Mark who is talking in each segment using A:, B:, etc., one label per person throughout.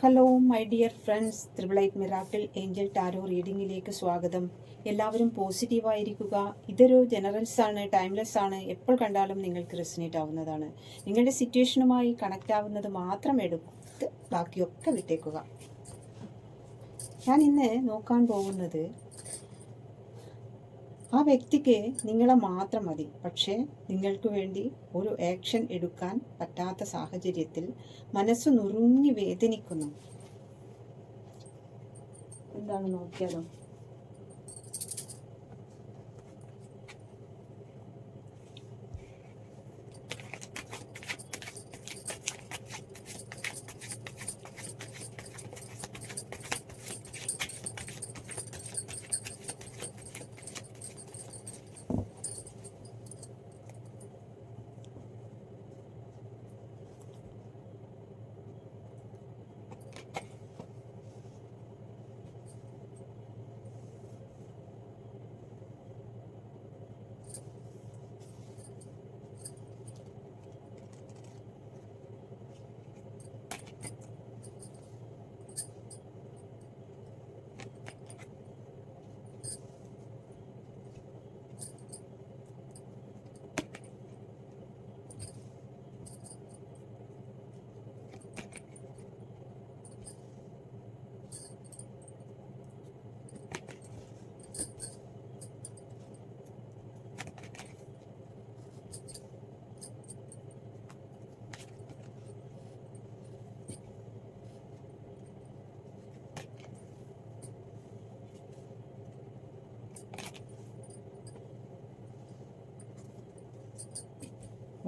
A: Hello my dear friends ത്രിബിളൈറ്റ് miracle angel tarot റീഡിങ്ങിലേക്ക് സ്വാഗതം. എല്ലാവരും പോസിറ്റീവായിരിക്കുക ഇതൊരു ജനറൽസ് ആണ് ടൈംലെസ് ആണ്. എപ്പോൾ കണ്ടാലും നിങ്ങൾക്ക് റെസിനേറ്റ് ആവുന്നതാണ്. നിങ്ങളുടെ സിറ്റുവേഷനുമായി കണക്റ്റ് ആവുന്നത് മാത്രം എടുത്ത് ബാക്കിയൊക്കെ വിട്ടേക്കുക. ഞാൻ ഇന്ന് നോക്കാൻ പോകുന്നത് ആ വ്യക്തിക്ക് നിങ്ങളെ മാത്രം മതി. പക്ഷേ നിങ്ങൾക്ക് വേണ്ടി ഒരു ആക്ഷൻ എടുക്കാൻ പറ്റാത്ത സാഹചര്യത്തിൽ മനസ്സ് നുറുങ്ങി വേദനിക്കുന്നു. എന്താണ് നോക്കിയാലോ?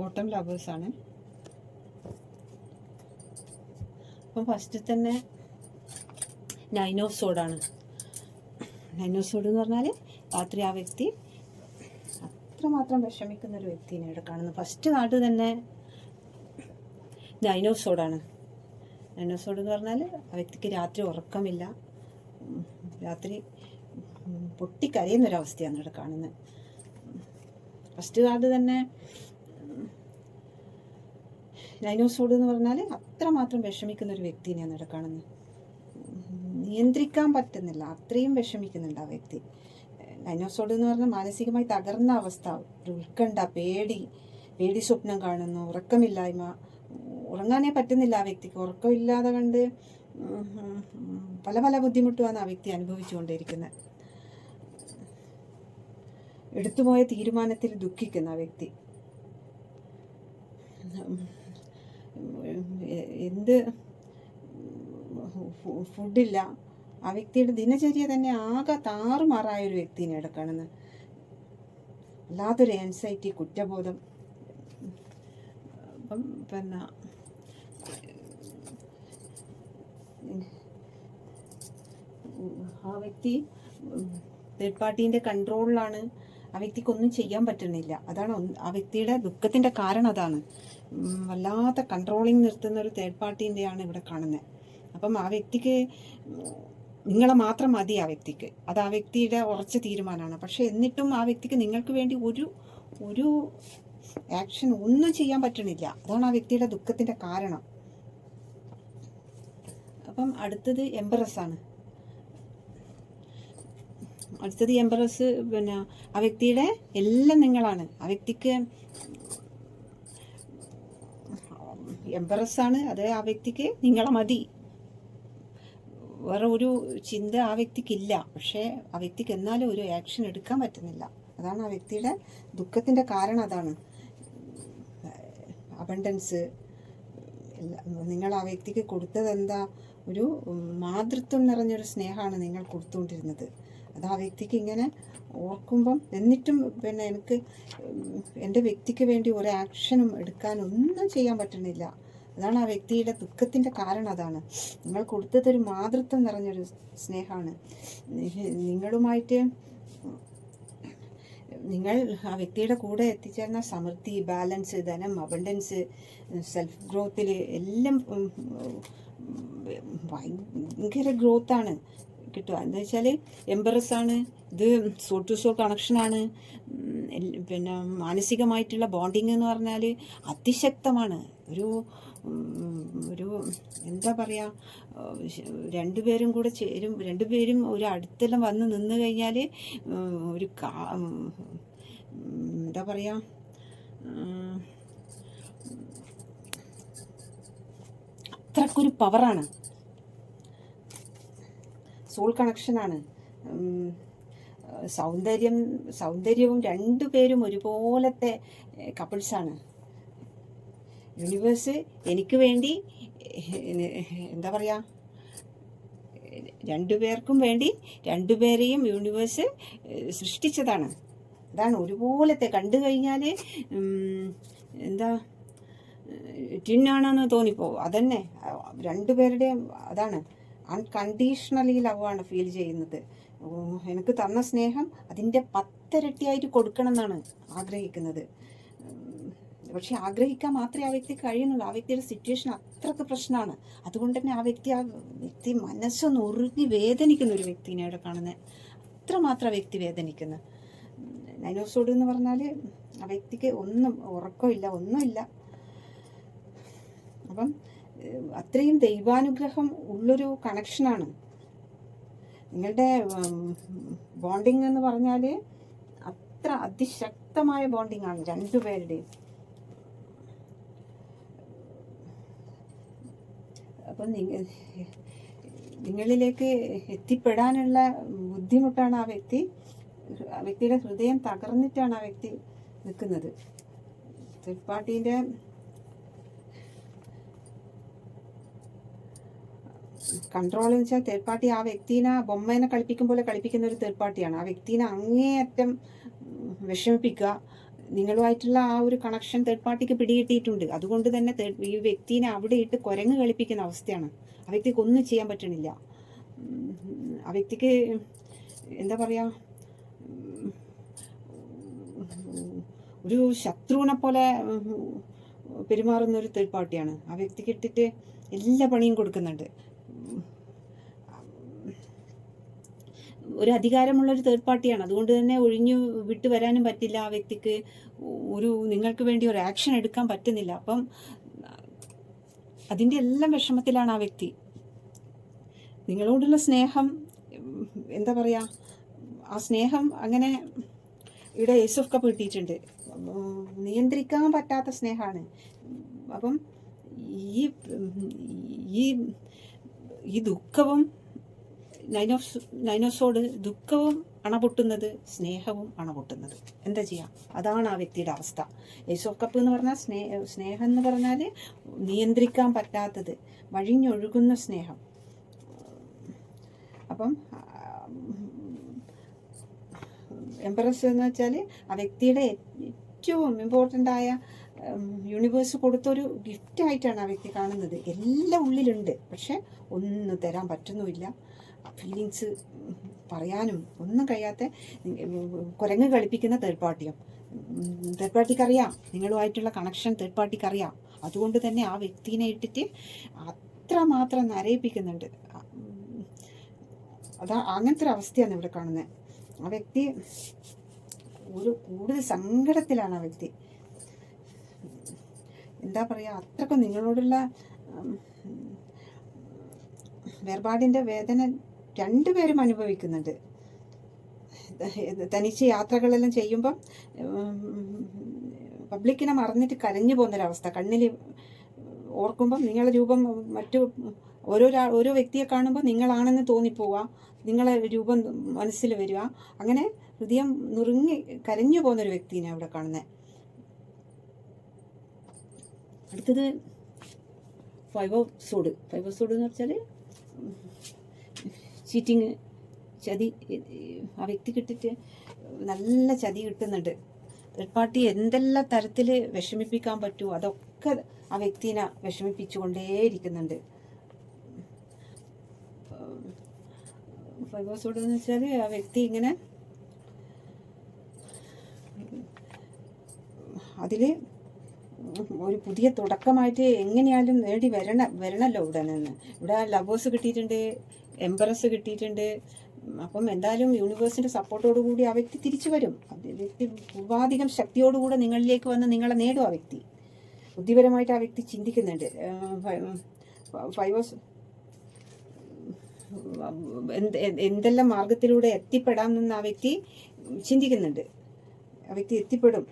A: ഓട്ടം ലവേഴ്സ് ആണ്. അപ്പം ഫസ്റ്റ് തന്നെ നൈൻ ഓഫ് സോഡാണ് സോഡ് എന്ന് പറഞ്ഞാൽ രാത്രി ആ വ്യക്തി അത്രമാത്രം വിഷമിക്കുന്ന ഒരു വ്യക്തിനെ ഇവിടെ കാണുന്നു. ഫസ്റ്റ് നാട്ട് തന്നെ നൈൻ ഓഫ് സോഡാണ് സോഡ് എന്ന് പറഞ്ഞാൽ ആ വ്യക്തിക്ക് രാത്രി ഉറക്കമില്ല. രാത്രി പൊട്ടിക്കരയുന്നൊരവസ്ഥയാണ് ഇവിടെ കാണുന്നത്. ഫസ്റ്റ് കാർഡ് തന്നെ ഡൈനോസോഡ് എന്ന് പറഞ്ഞാൽ അത്രമാത്രം വിഷമിക്കുന്ന ഒരു വ്യക്തിനെയാണ് ഇവിടെ കാണുന്നത്. നിയന്ത്രിക്കാൻ പറ്റുന്നില്ല. അത്രയും വിഷമിക്കുന്നുണ്ട് ആ വ്യക്തി. ഡൈനോസോഡ് എന്ന് പറഞ്ഞാൽ മാനസികമായി തകർന്ന അവസ്ഥ. ഒരു ഉത്കണ്ഠ പേടി പേടി സ്വപ്നം കാണുന്നു ഉറക്കമില്ലായ്മ. ഉറങ്ങാനേ പറ്റുന്നില്ല ആ വ്യക്തിക്ക്. ഉറക്കമില്ലാതെ കണ്ട് പല പല ബുദ്ധിമുട്ടുമാണ് ആ വ്യക്തി അനുഭവിച്ചുകൊണ്ടിരിക്കുന്നത് എടുത്തുപോയ തീരുമാനത്തിൽ ദുഃഖിക്കുന്ന ആ വ്യക്തി. എന്ത് ഫുഡില്ല. ആ വ്യക്തിയുടെ ദിനചര്യ തന്നെ ആകെ താറുമാറായ ഒരു വ്യക്തിനെ എടുക്കണമെന്ന് അല്ലാത്തൊരു ആൻസൈറ്റി കുറ്റബോധം. അപ്പം പിന്നെ ആ വ്യക്തി തേർഡ് പാർട്ടീന്റെ കൺട്രോളിലാണ് ആ വ്യക്തിക്കൊന്നും ചെയ്യാൻ പറ്റുന്നില്ല. അതാണ് ആ വ്യക്തിയുടെ ദുഃഖത്തിന്റെ കാരണം അതാണ്. വല്ലാത്ത കൺട്രോളിങ് നിർത്തുന്ന ഒരു തേർഡ് പാർട്ടീന്റെയാണ് ഇവിടെ കാണുന്നത് അപ്പം ആ വ്യക്തിക്ക് നിങ്ങളെ മാത്രം മതി ആ വ്യക്തിക്ക്. അത് ആ വ്യക്തിയുടെ ഉറച്ച തീരുമാനമാണ്. പക്ഷെ എന്നിട്ടും ആ വ്യക്തിക്ക് നിങ്ങൾക്ക് വേണ്ടി ഒരു ഒരു ആക്ഷൻ ഒന്നും ചെയ്യാൻ പറ്റണില്ല. അതാണ് ആ വ്യക്തിയുടെ ദുഃഖത്തിന്റെ കാരണം. അപ്പം അടുത്തത് എംബറസ് ആണ്. അടുത്തത് എംബറസ് പിന്നെ ആ വ്യക്തിയുടെ എല്ലാം നിങ്ങളാണ്. ആ വ്യക്തിക്ക് എംബറസ് ആണ് അത് ആ വ്യക്തിക്ക് നിങ്ങളെ മതി. വേറെ ഒരു ചിന്ത ആ വ്യക്തിക്കില്ല. പക്ഷേ ആ വ്യക്തിക്ക് എന്നാലും ഒരു ആക്ഷൻ എടുക്കാൻ പറ്റുന്നില്ല. അതാണ് ആ വ്യക്തിയുടെ ദുഃഖത്തിന്റെ കാരണം അതാണ്. അബണ്ടൻസ് നിങ്ങൾ ആ വ്യക്തിക്ക് കൊടുത്തത് എന്താ? ഒരു മാതൃത്വം നിറഞ്ഞൊരു സ്നേഹമാണ് നിങ്ങൾ കൊടുത്തുകൊണ്ടിരുന്നത്. അത് ആ വ്യക്തിക്ക് ഇങ്ങനെ ഓർക്കുമ്പം എന്നിട്ടും പിന്നെ എനിക്ക് എന്റെ വ്യക്തിക്ക് വേണ്ടി ഒരു ആക്ഷനും എടുക്കാൻ ഒന്നും ചെയ്യാൻ പറ്റുന്നില്ല. അതാണ് ആ വ്യക്തിയുടെ ദുഃഖത്തിന്റെ കാരണം അതാണ്. നിങ്ങൾ കൊടുത്തതൊരു മാതൃത്വം നിറഞ്ഞൊരു സ്നേഹമാണ്. നിങ്ങളുമായിട്ട് നിങ്ങൾ ആ വ്യക്തിയുടെ കൂടെ എത്തിച്ചേർന്ന സമൃദ്ധി ബാലൻസ് ധനം അബണ്ടൻസ് സെൽഫ് ഗ്രോത്തിൽ എല്ലാം ഭയങ്കര ഗ്രോത്താണ്. കിട്ടുക. എന്താ വെച്ചാൽ എംബറസ് ആണ്. ഇത് സോൾ ടു സോൾ കണക്ഷനാണ് പിന്നെ മാനസികമായിട്ടുള്ള ബോണ്ടിങ് എന്ന് പറഞ്ഞാൽ അതിശക്തമാണ്. ഒരു ഒരു എന്താ പറയുക രണ്ടുപേരും കൂടെ ചേരും രണ്ടുപേരും ഒരു അടുത്തെല്ലാം വന്ന് നിന്ന് കഴിഞ്ഞാൽ ഒരു കാ എന്താ പറയുക അത്രക്കൊരു പവറാണ് സോൾ കണക്ഷനാണ് സൗന്ദര്യം സൗന്ദര്യവും രണ്ടുപേരും ഒരുപോലത്തെ കപ്പിൾസാണ് യൂണിവേഴ്സ് എനിക്ക് വേണ്ടി എന്താ പറയുക രണ്ടുപേർക്കും വേണ്ടി രണ്ടുപേരെയും യൂണിവേഴ്സ് സൃഷ്ടിച്ചതാണ്. അതാണ് ഒരുപോലത്തെ കണ്ടു കഴിഞ്ഞാൽ എന്താ ടിന്നാണെന്ന് തോന്നിപ്പോ അതന്നെ രണ്ടുപേരുടെയും അതാണ്. അൺകണ്ടീഷണലി ലവാണ് ഫീൽ ചെയ്യുന്നത്. എനിക്ക് തന്ന സ്നേഹം അതിന്റെ പത്തിരട്ടിയായിട്ട് കൊടുക്കണം എന്നാണ് ആഗ്രഹിക്കുന്നത് പക്ഷെ ആഗ്രഹിക്കാൻ മാത്രമേ ആ വ്യക്തി കഴിയുന്നുള്ളൂ. ആ വ്യക്തിയുടെ സിറ്റുവേഷൻ അത്രയ്ക്ക് പ്രശ്നമാണ്. അതുകൊണ്ട് തന്നെ ആ വ്യക്തി ആ വ്യക്തി മനസ്സൊന്ന് ഉറുകി വേദനിക്കുന്ന ഒരു വ്യക്തിനെ അവിടെ കാണുന്നത് അത്രമാത്രം ആ വ്യക്തി വേദനിക്കുന്നു. നൈനോസോഡ് എന്ന് പറഞ്ഞാൽ ആ വ്യക്തിക്ക് ഒന്നും ഉറക്കമില്ല ഒന്നുമില്ല. അപ്പം അത്രയും ദൈവാനുഗ്രഹം ഉള്ളൊരു കണക്ഷനാണ് നിങ്ങളുടെ ബോണ്ടിങ് എന്ന് പറഞ്ഞാൽ അത്ര അതിശക്തമായ ബോണ്ടിങ് ആണ് രണ്ടുപേരുടെയും. അപ്പം നിങ്ങൾ നിങ്ങളിലേക്ക് എത്തിപ്പെടാനുള്ള ബുദ്ധിമുട്ടാണ് ആ വ്യക്തി. ആ വ്യക്തിയുടെ ഹൃദയം തകർന്നിട്ടാണ് ആ വ്യക്തി നിൽക്കുന്നത്. തേർഡ് കൺട്രോൾ എന്ന് വെച്ചാൽ തേർഡ് പാർട്ടി ആ വ്യക്തിനെ ബൊമ്മേനെ കളിപ്പിക്കും പോലെ കളിപ്പിക്കുന്ന ഒരു തേർഡ് പാർട്ടിയാണ് ആ വ്യക്തിനെ അങ്ങേയറ്റം വിഷമിപ്പിക്കുക. നിങ്ങളുമായിട്ടുള്ള ആ ഒരു കണക്ഷൻ തേർഡ് പാർട്ടിക്ക് പിടികിട്ടിയിട്ടുണ്ട്. അതുകൊണ്ട് തന്നെ ഈ വ്യക്തിനെ അവിടെ ഇട്ട് കുരങ്ങ് കളിപ്പിക്കുന്ന അവസ്ഥയാണ്. ആ വ്യക്തിക്ക് ഒന്നും ചെയ്യാൻ പറ്റണില്ല. ആ വ്യക്തിക്ക് എന്താ പറയുക ഒരു ശത്രുവിനെ പോലെ പെരുമാറുന്ന ഒരു തേർഡ് പാർട്ടിയാണ് ആ വ്യക്തിക്ക് ഇട്ടിട്ട് എല്ലാ പണിയും കൊടുക്കുന്നുണ്ട്. ഒരു അധികാരമുള്ള ഒരു തേർഡ് പാർട്ടിയാണ് അതുകൊണ്ട് തന്നെ ഒഴിഞ്ഞു വിട്ടു വരാനും പറ്റില്ല ആ വ്യക്തിക്ക്. ഒരു നിങ്ങൾക്ക് വേണ്ടി ഒരു ആക്ഷൻ എടുക്കാൻ പറ്റുന്നില്ല. അപ്പം അതിന്റെ എല്ലാം വിഷമത്തിലാണ് ആ വ്യക്തി. നിങ്ങളോടുള്ള സ്നേഹം എന്താ പറയുക ആ സ്നേഹം അങ്ങനെ ഇവിടെ ഏസ് കപ്പ് കിട്ടിയിട്ടുണ്ട്. നിയന്ത്രിക്കാൻ പറ്റാത്ത സ്നേഹമാണ്. അപ്പം ഈ ഈ ഈ ദുഃഖവും നൈനോസ് നൈനോസോട് ദുഃഖവും അണപൊട്ടുന്നത് സ്നേഹവും അണപൊട്ടുന്നത്. എന്താ ചെയ്യാം? അതാണ് ആ വ്യക്തിയുടെ അവസ്ഥ. കപ്പ് എന്ന് പറഞ്ഞാൽ സ്നേ സ്നേഹം എന്ന് പറഞ്ഞാൽ നിയന്ത്രിക്കാൻ പറ്റാത്തത് വഴിഞ്ഞൊഴുകുന്ന സ്നേഹം. അപ്പം എംപ്രസ് എന്ന് വെച്ചാൽ ആ വ്യക്തിയുടെ ഏറ്റവും ഇമ്പോർട്ടന്റ് ആയ യൂണിവേഴ്സ് കൊടുത്തൊരു ഗിഫ്റ്റായിട്ടാണ് ആ വ്യക്തി കാണുന്നത്. എല്ലാം ഉള്ളിലുണ്ട്. പക്ഷെ ഒന്നും തരാൻ പറ്റുന്നുമില്ല. ഫീലിങ്സ് പറയാനും ഒന്നും കഴിയാത്ത കുരങ്ങ് കളിപ്പിക്കുന്ന തേർഡ് പാർട്ടിയും തേർഡ് പാർട്ടിക്ക് അറിയാം. നിങ്ങളുമായിട്ടുള്ള കണക്ഷൻ തേർഡ് പാർട്ടിക്ക് അറിയാം. അതുകൊണ്ട് തന്നെ ആ വ്യക്തിനെ ഇട്ടിട്ട് അത്രമാത്രം നരയിപ്പിക്കുന്നുണ്ട്. അതാ അങ്ങനത്തെ ഒരു അവസ്ഥയാണ് ഇവിടെ കാണുന്നത് ആ വ്യക്തി ഒരു കൂടുതൽ സങ്കടത്തിലാണ് ആ വ്യക്തി. എന്താ പറയുക അത്രക്കും നിങ്ങളോടുള്ള വേർപാടിന്റെ വേദന രണ്ടുപേരും അനുഭവിക്കുന്നുണ്ട്. തനിച്ച് യാത്രകളെല്ലാം ചെയ്യുമ്പം പബ്ലിക്കിനെ മറന്നിട്ട് കരഞ്ഞു പോകുന്നൊരവസ്ഥ. കണ്ണിൽ ഓർക്കുമ്പം നിങ്ങളെ രൂപം മറ്റു ഓരോരാ ഓരോ വ്യക്തിയെ കാണുമ്പോൾ നിങ്ങളാണെന്ന് തോന്നിപ്പോവുക നിങ്ങളെ രൂപം മനസ്സിൽ വരിക. അങ്ങനെ ഹൃദയം നുറുങ്ങി കരഞ്ഞു പോകുന്ന ഒരു വ്യക്തിനെ അവിടെ കാണുന്നത് അടുത്തത് ഫൈബോസോഡ് ഫൈബോസോഡ് എന്ന് വെച്ചാൽ ചീറ്റിങ് ചതി ആ വ്യക്തി കിട്ടിട്ട് നല്ല ചതി കിട്ടുന്നുണ്ട്. തേർഡ് പാർട്ടി എന്തെല്ലാം തരത്തിൽ വിഷമിപ്പിക്കാൻ പറ്റുമോ അതൊക്കെ ആ വ്യക്തിനെ വിഷമിപ്പിച്ചുകൊണ്ടേയിരിക്കുന്നുണ്ട്. ഫൈബോസോഡ് എന്ന് വെച്ചാൽ ആ വ്യക്തി ഇങ്ങനെ അതിൽ ഒരു പുതിയ തുടക്കമായിട്ട് എങ്ങനെയാലും നേടി വരണ വരണല്ലോ ഇവിടെ നിന്ന്. ഇവിടെ ലവേഴ്സ് കിട്ടിയിട്ടുണ്ട് എംബറസ് കിട്ടിയിട്ടുണ്ട്. അപ്പം എന്തായാലും യൂണിവേഴ്സിന്റെ സപ്പോർട്ടോടു കൂടി ആ വ്യക്തി തിരിച്ചു വരും. വ്യക്തി ഉപാധികം ശക്തിയോടുകൂടെ നിങ്ങളിലേക്ക് വന്ന് നിങ്ങളെ നേടും ആ വ്യക്തി. ബുദ്ധിപരമായിട്ട് ആ വ്യക്തി ചിന്തിക്കുന്നുണ്ട്. എന്ത് എന്തെല്ലാം മാർഗത്തിലൂടെ എത്തിപ്പെടാം എന്ന് ആ വ്യക്തി ചിന്തിക്കുന്നുണ്ട്. ആ വ്യക്തി എത്തിപ്പെടും.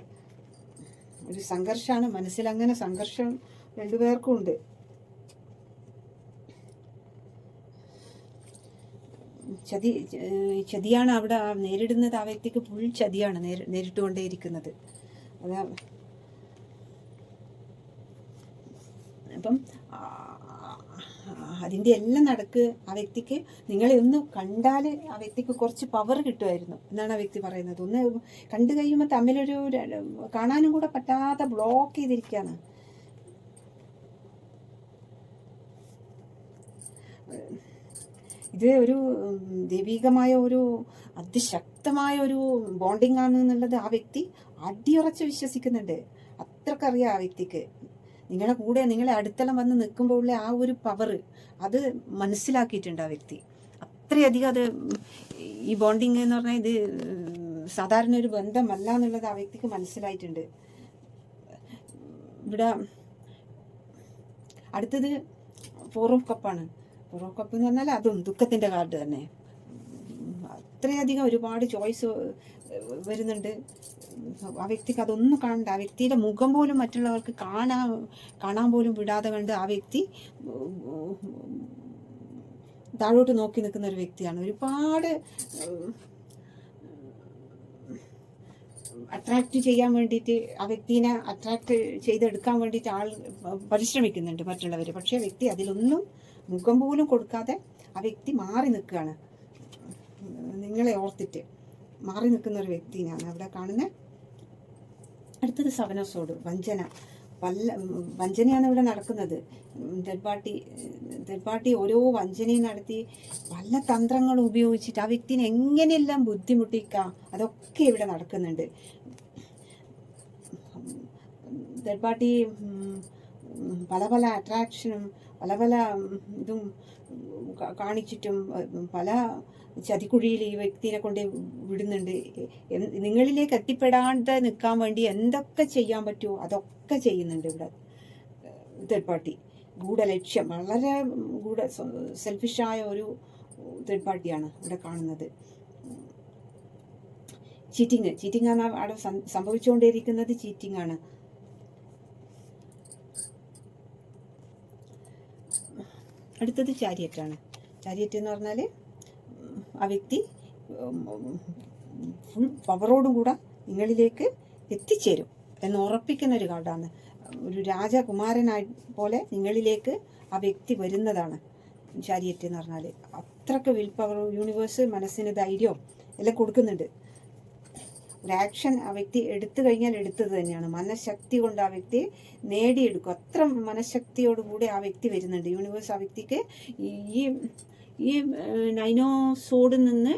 A: ഒരു സംഘർഷമാണ് മനസ്സിൽ അങ്ങനെ സംഘർഷം രണ്ടുപേർക്കും ഉണ്ട്. ചതി ചതിയാണ് അവിടെ നേരിടുന്നത് ആ വ്യക്തിക്ക് ഫുൾ ചതിയാണ് നേരി നേരിട്ടുകൊണ്ടേയിരിക്കുന്നത്. അതാ അപ്പം അതിന്റെ എല്ലാം നടക്ക് ആ വ്യക്തിക്ക് നിങ്ങളെ ഒന്ന് കണ്ടാൽ ആ വ്യക്തിക്ക് കുറച്ച് പവർ കിട്ടുമായിരുന്നു എന്നാണ് ആ വ്യക്തി പറയുന്നത്. ഒന്ന് കണ്ടു കഴിയുമ്പോൾ തമ്മിലൊരു കാണാനും കൂടെ പറ്റാത്ത ബ്ലോക്ക് ചെയ്തിരിക്കുകയാണ് ഇത് ഒരു ദൈവികമായ ഒരു അതിശക്തമായ ഒരു ബോണ്ടിങ് ആണ് എന്നുള്ളത് ആ വ്യക്തി അടിയുറച്ച് വിശ്വസിക്കുന്നുണ്ട്. അത്രക്കറിയാം ആ വ്യക്തിക്ക്. നിങ്ങളുടെ കൂടെ നിങ്ങളെ അടുത്തളം വന്ന് നിൽക്കുമ്പോൾ ഉള്ള ആ ഒരു പവർ അത് മനസ്സിലാക്കിയിട്ടുണ്ട് ആ വ്യക്തി. അത്രയധികം അത് ഈ ബോണ്ടിങ് എന്ന് പറഞ്ഞാൽ ഇത് സാധാരണ ഒരു ബന്ധമല്ല എന്നുള്ളത് ആ വ്യക്തിക്ക് മനസ്സിലായിട്ടുണ്ട്. ഇവിടെ അടുത്തത് ഫോർ ഓഫ് കപ്പാണ് ഫോർ ഓഫ് കപ്പ് എന്ന് പറഞ്ഞാൽ അതും ദുഃഖത്തിന്റെ കാർഡ് തന്നെ. അത്രയധികം ഒരുപാട് ചോയ്സ് വരുന്നുണ്ട്. ആ വ്യക്തിക്ക് അതൊന്നും കാണണ്ട. ആ വ്യക്തിയുടെ മുഖം പോലും മറ്റുള്ളവർക്ക് കാണാൻ കാണാൻ പോലും വിടാതെ കണ്ട് ആ വ്യക്തി താഴോട്ട് നോക്കി നിൽക്കുന്ന ഒരു വ്യക്തിയാണ്. ഒരുപാട് അട്രാക്റ്റ് ചെയ്യാൻ വേണ്ടിയിട്ട് ആ വ്യക്തിനെ അട്രാക്റ്റ് ചെയ്തെടുക്കാൻ വേണ്ടിയിട്ട് ആൾ പരിശ്രമിക്കുന്നുണ്ട് മറ്റുള്ളവർ. പക്ഷേ വ്യക്തി അതിലൊന്നും മുഖം പോലും കൊടുക്കാതെ ആ വ്യക്തി മാറി നിൽക്കുകയാണ്. നിങ്ങളെ ഓർത്തിട്ട് മാറി നിൽക്കുന്ന ഒരു വ്യക്തിയാണ് അവിടെ കാണുന്നത് അടുത്തത് സവനസോട് വഞ്ചന. പല്ല വഞ്ചനയാണ് ഇവിടെ നടക്കുന്നത്. ഡെഡ് പാർട്ടി ഓരോ വഞ്ചനയും നടത്തി പല തന്ത്രങ്ങളും ഉപയോഗിച്ചിട്ട് ആ വ്യക്തിനെ എങ്ങനെയെല്ലാം ബുദ്ധിമുട്ടിക്കാം അതൊക്കെ ഇവിടെ നടക്കുന്നുണ്ട്. ഡെഡ് പാർട്ടി പല പല അട്രാക്ഷനും പല പല ഇതും കാണിച്ചിട്ടും പല ചതിക്കുഴിയിൽ ഈ വ്യക്തിനെ കൊണ്ട് വിടുന്നുണ്ട്. നിങ്ങളിലേക്ക് എത്തിപ്പെടാതെ നിൽക്കാൻ വേണ്ടി എന്തൊക്കെ ചെയ്യാൻ പറ്റുമോ അതൊക്കെ ചെയ്യുന്നുണ്ട് ഇവിടെ തേർഡ് പാർട്ടി ഗൂഢലക്ഷ്യം വളരെ ഗൂഢ സെൽഫിഷായ ഒരു തേർഡ് പാർട്ടിയാണ് ഇവിടെ കാണുന്നത്. ചീറ്റിങ് ചീറ്റിംഗ് ആണ് അവിടെ സംഭവിച്ചുകൊണ്ടേയിരിക്കുന്നത് ചീറ്റിംഗ് ആണ്. അടുത്തത് ചാരിയറ്റാണ്. ചാരിയറ്റ് എന്ന് പറഞ്ഞാൽ ആ വ്യക്തി ഫുൾ പവറോടും കൂടെ നിങ്ങളിലേക്ക് എത്തിച്ചേരും എന്ന് ഉറപ്പിക്കുന്ന ഒരു കാർഡാണ്. ഒരു രാജകുമാരനായി പോലെ നിങ്ങളിലേക്ക് ആ വ്യക്തി വരുന്നതാണ് ചാരിയറ്റ് എന്ന് പറഞ്ഞാൽ അത്രയ്ക്ക് വിൽ പവർ യൂണിവേഴ്സ് മനസ്സിന് ധൈര്യവും എല്ലാം കൊടുക്കുന്നുണ്ട്. ഒരു ആക്ഷൻ ആ വ്യക്തി എടുത്തു കഴിഞ്ഞാൽ എടുത്തത് തന്നെയാണ്. മനഃശക്തി കൊണ്ട് ആ വ്യക്തി നേടിയെടുക്കും. അത്ര മനഃശക്തിയോടുകൂടി ആ വ്യക്തി വരുന്നുണ്ട്. യൂണിവേഴ്സ് ആ വ്യക്തിക്ക് ഈ ഈ നൈനോസോഡിൽ നിന്ന്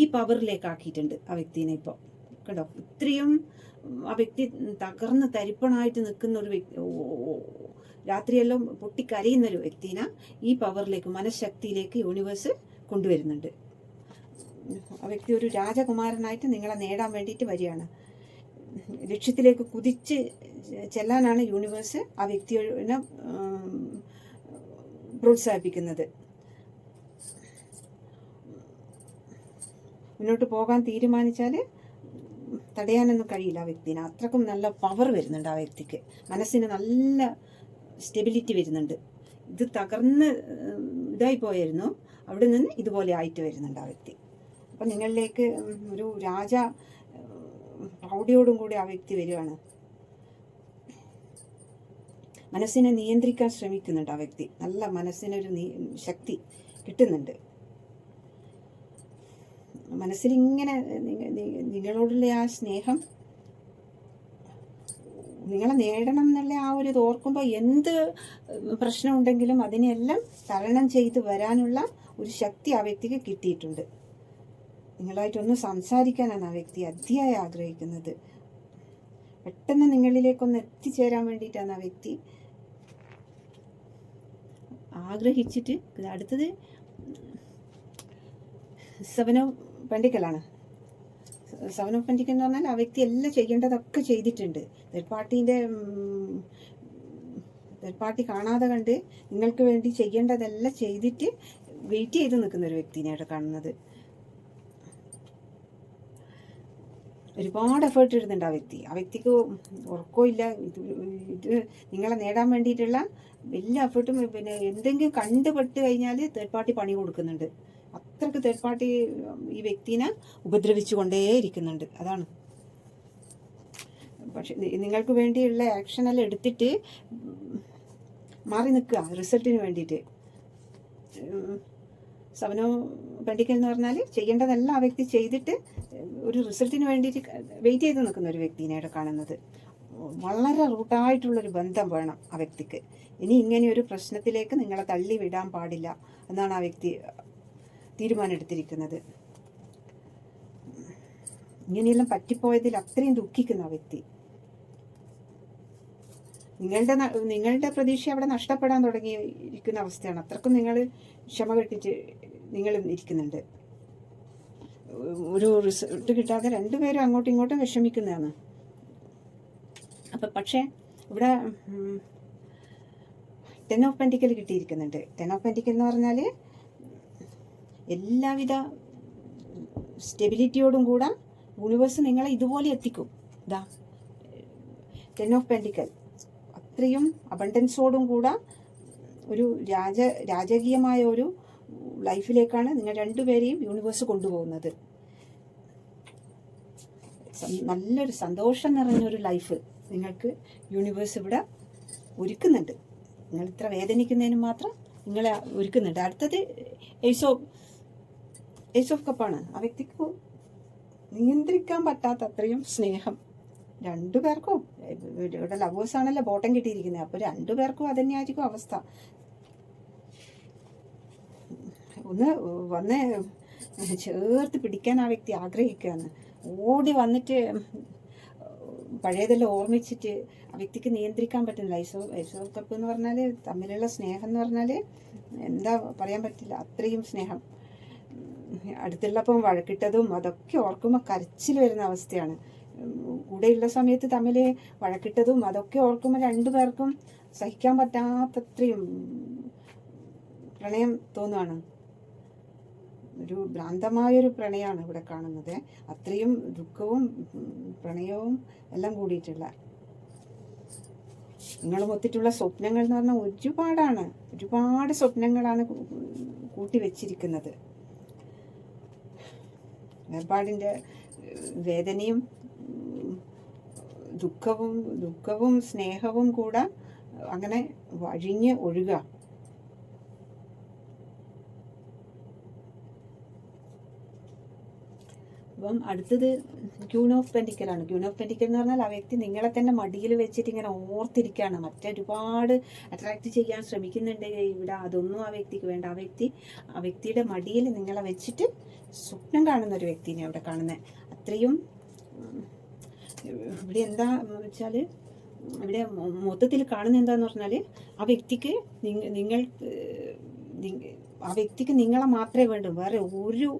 A: ഈ പവറിലേക്ക് ആക്കിയിട്ടുണ്ട് ആ വ്യക്തിനെ ഇപ്പോൾ കേട്ടോ? ഇത്രയും ആ വ്യക്തി തകർന്ന് തരിപ്പണായിട്ട് നിൽക്കുന്ന ഒരു വ്യക്തി. രാത്രിയെല്ലാം പൊട്ടിക്കരയുന്ന ഒരു വ്യക്തിനെ ഈ പവറിലേക്ക് മനഃശക്തിയിലേക്ക് യൂണിവേഴ്സ് കൊണ്ടുവരുന്നുണ്ട്. ആ വ്യക്തി ഒരു രാജകുമാരനായിട്ട് നിങ്ങളെ നേടാൻ വേണ്ടിയിട്ട് വരികയാണ്. ലക്ഷ്യത്തിലേക്ക് കുതിച്ച് ചെല്ലാനാണ് യൂണിവേഴ്സ് ആ വ്യക്തിയെ പ്രോത്സാഹിപ്പിക്കുന്നത്. മുന്നോട്ട് പോകാൻ തീരുമാനിച്ചാൽ തടയാനൊന്നും കഴിയില്ല ആ വ്യക്തിന്. അത്രക്കും നല്ല പവർ വരുന്നുണ്ട് ആ വ്യക്തിക്ക്. മനസ്സിന് നല്ല സ്റ്റെബിലിറ്റി വരുന്നുണ്ട്. ഇത് തകർന്ന് ഇതായി പോയായിരുന്നു. അവിടെ നിന്ന് ഇതുപോലെ ആയിട്ട് വരുന്നുണ്ട് ആ വ്യക്തി. അപ്പം നിങ്ങളിലേക്ക് ഒരു രാജ പ്രൗഢിയോടും കൂടി ആ വ്യക്തി വരികയാണ്. മനസ്സിനെ നിയന്ത്രിക്കാൻ ശ്രമിക്കുന്നുണ്ട് ആ വ്യക്തി. നല്ല മനസ്സിനൊരു ശക്തി കിട്ടുന്നുണ്ട്. മനസ്സിലിങ്ങനെ നിങ്ങളോടുള്ള ആ സ്നേഹം നിങ്ങളെ നേടണം എന്നുള്ള ആ ഒരു ഓർക്കുമ്പോൾ എന്ത് പ്രശ്നമുണ്ടെങ്കിലും അതിനെല്ലാം തരണം ചെയ്ത് വരാനുള്ള ഒരു ശക്തി ആ വ്യക്തിക്ക് കിട്ടിയിട്ടുണ്ട്. നിങ്ങളായിട്ടൊന്ന് സംസാരിക്കാനാണ് ആ വ്യക്തി അതിയായി ആഗ്രഹിക്കുന്നത്. പെട്ടെന്ന് നിങ്ങളിലേക്കൊന്ന് എത്തിച്ചേരാൻ വേണ്ടിയിട്ടാണ് ആ വ്യക്തി ആഗ്രഹിച്ചിട്ട് അടുത്തത് സെവൻ ഓഫ് പെൻഡിക്കലാണ്. പെൻഡിക്കൽ എന്ന് പറഞ്ഞാൽ ആ വ്യക്തി എല്ലാം ചെയ്യേണ്ടതൊക്കെ ചെയ്തിട്ടുണ്ട്. തേർഡ് പാർട്ടീന്റെ തേർഡ് പാർട്ടി കാണാതെ കണ്ട് നിങ്ങൾക്ക് വേണ്ടി ചെയ്യേണ്ടതെല്ലാം ചെയ്തിട്ട് വെയിറ്റ് ചെയ്ത് നിൽക്കുന്ന ഒരു വ്യക്തിനെയാണ് കാണുന്നത്. ഒരുപാട് എഫേർട്ട് ഇടുന്നുണ്ട് ആ വ്യക്തി. ആ വ്യക്തിക്ക് ഉറക്കോ ഇല്ല. ഇത് ഇത് നിങ്ങളെ നേടാൻ വേണ്ടിയിട്ടുള്ള വലിയ എഫേർട്ടും പിന്നെ എന്തെങ്കിലും കണ്ടുപെട്ട് കഴിഞ്ഞാൽ തേർഡ് പാർട്ടി പണി കൊടുക്കുന്നുണ്ട്. അത്രയ്ക്ക് തേർഡ് പാർട്ടി ഈ വ്യക്തിനെ ഉപദ്രവിച്ചു കൊണ്ടേയിരിക്കുന്നുണ്ട് അതാണ്. പക്ഷെ നിങ്ങൾക്ക് വേണ്ടിയുള്ള ആക്ഷനെല്ലാം എടുത്തിട്ട് മാറി നിൽക്കുക. റിസൾട്ടിന് വേണ്ടിയിട്ട്. സവനോ പണ്ടിക്കൽ എന്ന് പറഞ്ഞാൽ ചെയ്യേണ്ടതെല്ലാം ആ വ്യക്തി ചെയ്തിട്ട് ഒരു റിസൾട്ടിന് വേണ്ടിയിട്ട് വെയിറ്റ് ചെയ്ത് നിൽക്കുന്ന ഒരു വ്യക്തിനെയാണ് കാണുന്നത്. വളരെ റൂട്ടായിട്ടുള്ളൊരു ബന്ധം വേണം ആ വ്യക്തിക്ക്. ഇനി ഇങ്ങനെ ഒരു പ്രശ്നത്തിലേക്ക് നിങ്ങളെ തള്ളി വിടാൻ പാടില്ല എന്നാണ് ആ വ്യക്തി തീരുമാനമെടുത്തിരിക്കുന്നത്. ഇങ്ങനെയെല്ലാം പറ്റിപ്പോയതിൽ അത്രയും ദുഃഖിക്കുന്ന ആ വ്യക്തി. നിങ്ങളുടെ നിങ്ങളുടെ പ്രതീക്ഷ അവിടെ നഷ്ടപ്പെടാൻ തുടങ്ങിയിരിക്കുന്ന അവസ്ഥയാണ്. അത്രക്കും നിങ്ങൾ ക്ഷമ കെട്ടിച്ച് നിങ്ങൾ ഇരിക്കുന്നുണ്ട്. ഒരു റിസൾട്ട് കിട്ടാതെ രണ്ടുപേരും അങ്ങോട്ടും ഇങ്ങോട്ടും വിഷമിക്കുന്നതാണ്. അപ്പം പക്ഷേ ഇവിടെ ടെൻ ഓഫ് പെന്റിക്കൽ കിട്ടിയിരിക്കുന്നുണ്ട്. ടെൻ ഓഫ് പെന്റിക്കൽ എന്ന് പറഞ്ഞാൽ എല്ലാവിധ സ്റ്റെബിലിറ്റിയോടും കൂടെ യൂണിവേഴ്സ് നിങ്ങളെ ഇതുപോലെ എത്തിക്കും. ഇതാ ടെൻ ഓഫ് പെന്റിക്കൽ അത്രയും അബണ്ടൻസോടും കൂടെ ഒരു രാജ രാജകീയമായ ഒരു ലൈഫിലേക്കാണ് നിങ്ങൾ രണ്ടുപേരെയും യൂണിവേഴ്സ് കൊണ്ടുപോകുന്നത്. നല്ലൊരു സന്തോഷം നിറഞ്ഞൊരു ലൈഫ് നിങ്ങൾക്ക് യൂണിവേഴ്സ് ഇവിടെ ഒരുക്കുന്നുണ്ട്. നിങ്ങൾ ഇത്ര വേദനിക്കുന്നതിന് മാത്രം നിങ്ങളെ ഒരുക്കുന്നുണ്ട്. അടുത്തത് ഏസ് ഓഫ് കപ്പാണ്. ആ വ്യക്തിക്ക് നിയന്ത്രിക്കാൻ പറ്റാത്ത അത്രയും സ്നേഹം. രണ്ടു പേർക്കും ഇവിടെ ലവേഴ്സ് ആണല്ലോ ബോട്ടം കിട്ടിയിരിക്കുന്നത്. അപ്പോൾ രണ്ടു പേർക്കും അവസ്ഥ. ഒന്ന് വന്ന് ചേർത്ത് പിടിക്കാൻ ആ വ്യക്തി ആഗ്രഹിക്കുകയാണ്. ഓടി വന്നിട്ട് പഴയതെല്ലാം ഓർമ്മിച്ചിട്ട് ആ വ്യക്തിക്ക് നിയന്ത്രിക്കാൻ പറ്റുന്നില്ല. ഐസോ ഐസോ കപ്പ് എന്ന് പറഞ്ഞാൽ തമ്മിലുള്ള സ്നേഹം എന്ന് പറഞ്ഞാൽ എന്താ പറയാൻ പറ്റില്ല. അത്രയും സ്നേഹം. അടുത്തുള്ളപ്പം വഴക്കിട്ടതും അതൊക്കെ ഓർക്കുമ്പോൾ കരച്ചിൽ വരുന്ന അവസ്ഥയാണ്. കൂടെയുള്ള സമയത്ത് തമ്മിൽ വഴക്കിട്ടതും അതൊക്കെ ഓർക്കുമ്പോൾ രണ്ടു പേർക്കും സഹിക്കാൻ പറ്റാത്തത്രയും പ്രണയം തോന്നുകയാണ് ഒരു ഭ്രാന്തമായൊരു പ്രണയമാണ് ഇവിടെ കാണുന്നത്. അത്രയും ദുഃഖവും പ്രണയവും എല്ലാം കൂടിയിട്ടുള്ള നിങ്ങൾ ഒത്തിട്ടുള്ള സ്വപ്നങ്ങൾ എന്ന് പറഞ്ഞാൽ ഒരുപാടാണ്. ഒരുപാട് സ്വപ്നങ്ങളാണ് കൂട്ടി വെച്ചിരിക്കുന്നത്. വേർപാടിന്റെ വേദനയും ദുഃഖവും ദുഃഖവും സ്നേഹവും കൂടെ അങ്ങനെ വഴിഞ്ഞ് ഒഴുകുക അപ്പം അടുത്തത് ക്യൂൺ ഓഫ് പെന്റിക്കലാണ്. ക്യൂൺ ഓഫ് പെന്റിക്കൽ എന്ന് പറഞ്ഞാൽ ആ വ്യക്തി നിങ്ങളെ തന്നെ മടിയിൽ വെച്ചിട്ട് ഇങ്ങനെ ഓർത്തിരിക്കുകയാണ്. മറ്റൊരുപാട് അട്രാക്റ്റ് ചെയ്യാൻ ശ്രമിക്കുന്നുണ്ട്. ഇവിടെ അതൊന്നും ആ വ്യക്തിക്ക് വേണ്ട. ആ വ്യക്തി ആ വ്യക്തിയുടെ മടിയിൽ നിങ്ങളെ വെച്ചിട്ട് സ്വപ്നം കാണുന്ന ഒരു വ്യക്തിനെ അവിടെ കാണുന്നത് അത്രയും ഇവിടെ എന്താ വെച്ചാൽ ഇവിടെ മൊത്തത്തിൽ കാണുന്ന എന്താന്ന് പറഞ്ഞാൽ ആ വ്യക്തിക്ക് നിങ്ങൾ ആ വ്യക്തിക്ക് നിങ്ങളെ മാത്രമേ വേണ്ടൂ. വേറെ ഒരു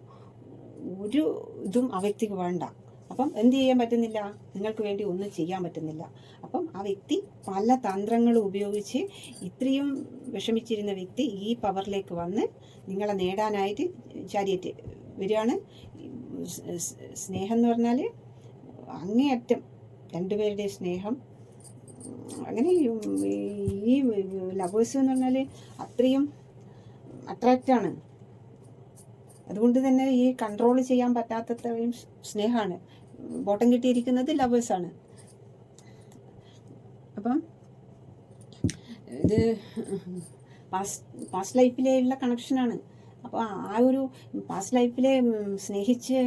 A: ഒരു ഇതും ആ വ്യക്തിക്ക് വേണ്ട അപ്പം എന്ത് ചെയ്യാൻ പറ്റുന്നില്ല നിങ്ങൾക്ക് വേണ്ടി ഒന്നും ചെയ്യാൻ പറ്റുന്നില്ല അപ്പം ആ വ്യക്തി പല തന്ത്രങ്ങളും ഉപയോഗിച്ച് ഇത്രയും വിഷമിച്ചിരുന്ന വ്യക്തി ഈ പവറിലേക്ക് വന്ന് നിങ്ങളെ നേടാനായിട്ട് ചാരിയറ്റ് വരികയാണ് സ്നേഹം എന്ന് പറഞ്ഞാൽ അങ്ങേയറ്റം രണ്ടുപേരുടെ സ്നേഹം അങ്ങനെ ഈ ലവേഴ്സ് എന്ന് പറഞ്ഞാൽ അത്രയും അട്രാക്റ്റാണ് അതുകൊണ്ട് തന്നെ ഈ കൺട്രോൾ ചെയ്യാൻ പറ്റാത്തത്രയും സ്നേഹമാണ് ബോട്ടം കിട്ടിയിരിക്കുന്നത് ലവേഴ്സാണ് അപ്പം ഇത് പാസ്റ്റ് പാസ്റ്റ് ലൈഫിലേയുള്ള കണക്ഷനാണ് അപ്പോൾ ആ ഒരു പാസ്റ്റ് ലൈഫിലെ സ്നേഹിച്ച്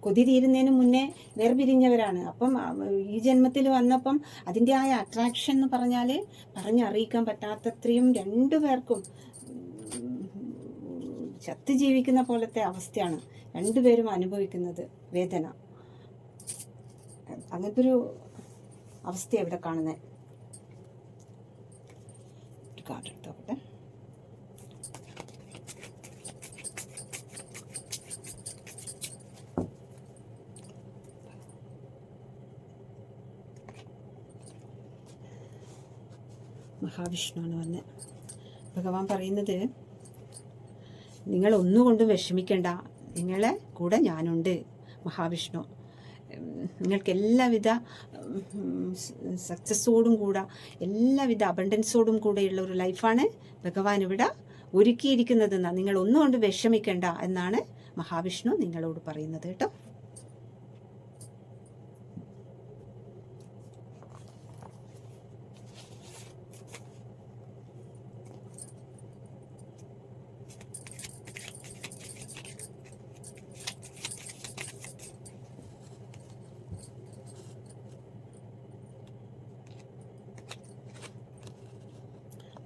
A: കൊതി തീരുന്നതിന് മുന്നേ വേർപിരിഞ്ഞവരാണ്. അപ്പം ഈ ജന്മത്തിൽ വന്നപ്പം അതിന്റെ ആയ അട്രാക്ഷൻ എന്ന് പറഞ്ഞാൽ പറഞ്ഞറിയിക്കാൻ പറ്റാത്തത്രയും രണ്ടു പേർക്കും ചത്ത് ജീവിക്കുന്ന പോലത്തെ അവസ്ഥയാണ് രണ്ടുപേരും അനുഭവിക്കുന്നത് വേദന. അങ്ങനത്തെ ഒരു അവസ്ഥയാണ് ഇവിടെ കാണുന്നത് കാർഡ് എടുത്തോട്ടെ മഹാവിഷ്ണു എന്ന് പറഞ്ഞ് ഭഗവാൻ പറയുന്നത് നിങ്ങൾ ഒന്നുകൊണ്ടും വിഷമിക്കേണ്ട. നിങ്ങളെ കൂടെ ഞാനുണ്ട് മഹാവിഷ്ണു. നിങ്ങൾക്ക് എല്ലാവിധ സക്സസ്സോടും കൂടെ എല്ലാവിധ അബണ്ടൻസോടും കൂടെയുള്ള ഒരു ലൈഫാണ് ഭഗവാൻ ഇവിടെ ഒരുക്കിയിരിക്കുന്നതെന്നാണ് നിങ്ങൾ ഒന്നുകൊണ്ട് വിഷമിക്കേണ്ട എന്നാണ് മഹാവിഷ്ണു നിങ്ങളോട് പറയുന്നത് കേട്ടോ.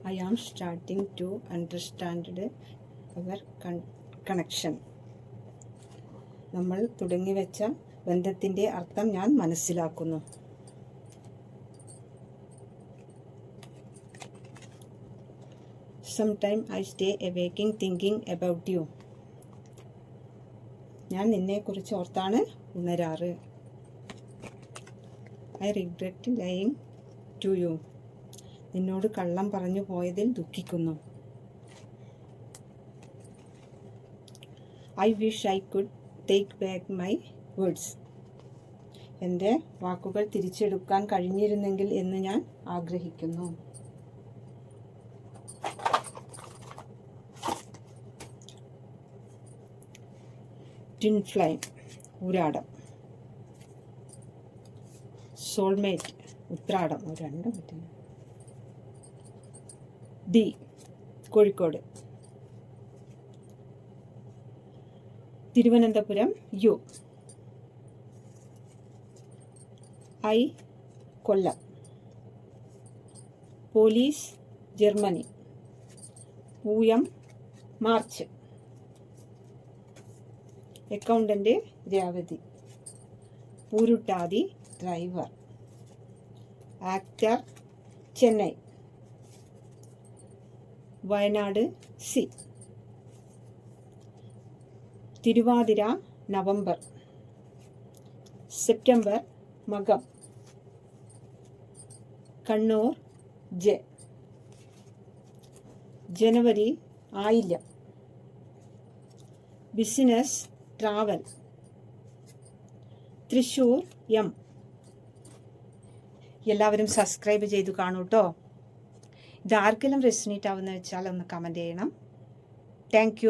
A: I am starting to understand our connection നമ്മൾ തുടങ്ങി വെച്ച ബന്ധത്തിന്റെ അർത്ഥം ഞാൻ മനസ്സിലാക്കുന്നു. Some time I stay awaking thinking about you ഞാൻ നിന്നെക്കുറിച്ച് ഓർത്താണ് ഉണരാറ്. I regret lying to you നിന്നോട് കള്ളം പറഞ്ഞു പോയതിൽ ദുഃഖിക്കുന്നു. I wish I could take back my words എന്റെ വാക്കുകൾ തിരിച്ചെടുക്കാൻ കഴിഞ്ഞിരുന്നെങ്കിൽ എന്ന് ഞാൻ ആഗ്രഹിക്കുന്നു. ടിൻ ഫ്ലൈം ഊരാടം. സോൾമേറ്റ് ഉത്രാടം. രണ്ടും പറ്റുന്നു D Kozhikode. Thiruvananthapuram U. I Kollam. Police Germany. Pooyam March. Accountant Revathi. Pooruttathi driver. Actor Chennai. Wayanad C. Thiruvathira November. September Makam. Kannur J. January Ayilyam. Business travel. Thrissur M. എല്ലാവരും subscribe ചെയ്തു കാണൂ കേട്ടോ ഇത് ആർക്കെല്ലാം resonate ആവുന്ന വെച്ചാൽ ഒന്ന് comment ചെയ്യണം thank